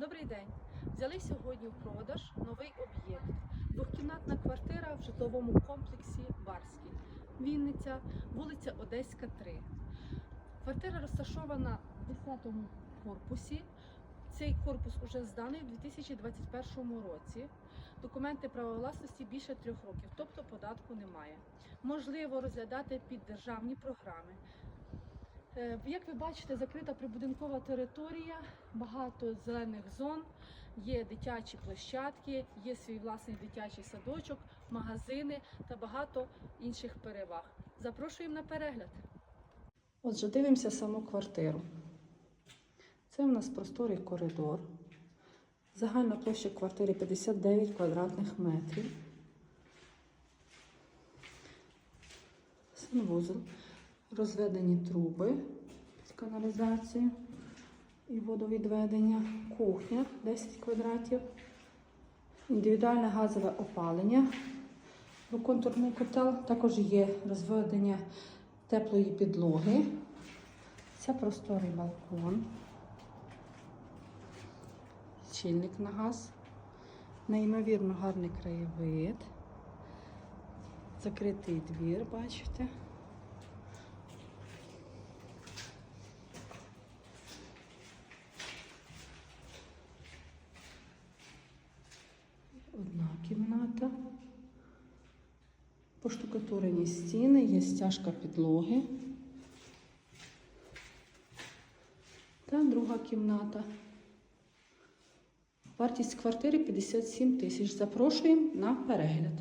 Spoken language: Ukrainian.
Добрий день. Взяли сьогодні в продаж новий об'єкт. Двохкімнатна квартира в житловому комплексі Барський. Вінниця, вулиця Одеська, 3. Квартира розташована в 10 корпусі. Цей корпус уже зданий у 2021 році. Документи права власності більше трьох років, тобто податку немає. Можливо розглядати під державні програми. Е, Як ви бачите, закрита прибудинкова територія, багато зелених зон, є дитячі площадки, є свій власний дитячий садочок, магазини та багато інших переваг. Запрошуємо на перегляд. Отже, дивимося саму квартиру. Це у нас просторий коридор. Загальна площа квартири 59 квадратних метрів. Санвузол, розведені труби під каналізацію і водовідведення, кухня 10 квадратів, індивідуальне газове опалення, двоконтурний котел, також є розведення теплої підлоги. Це просторий балкон, чільник на газ, неймовірно гарний краєвид, закритий двір, бачите. Кімната. Поштукатурені стіни, є стяжка підлоги. Та друга кімната. Вартість квартири 57 тисяч. Запрошуємо на перегляд.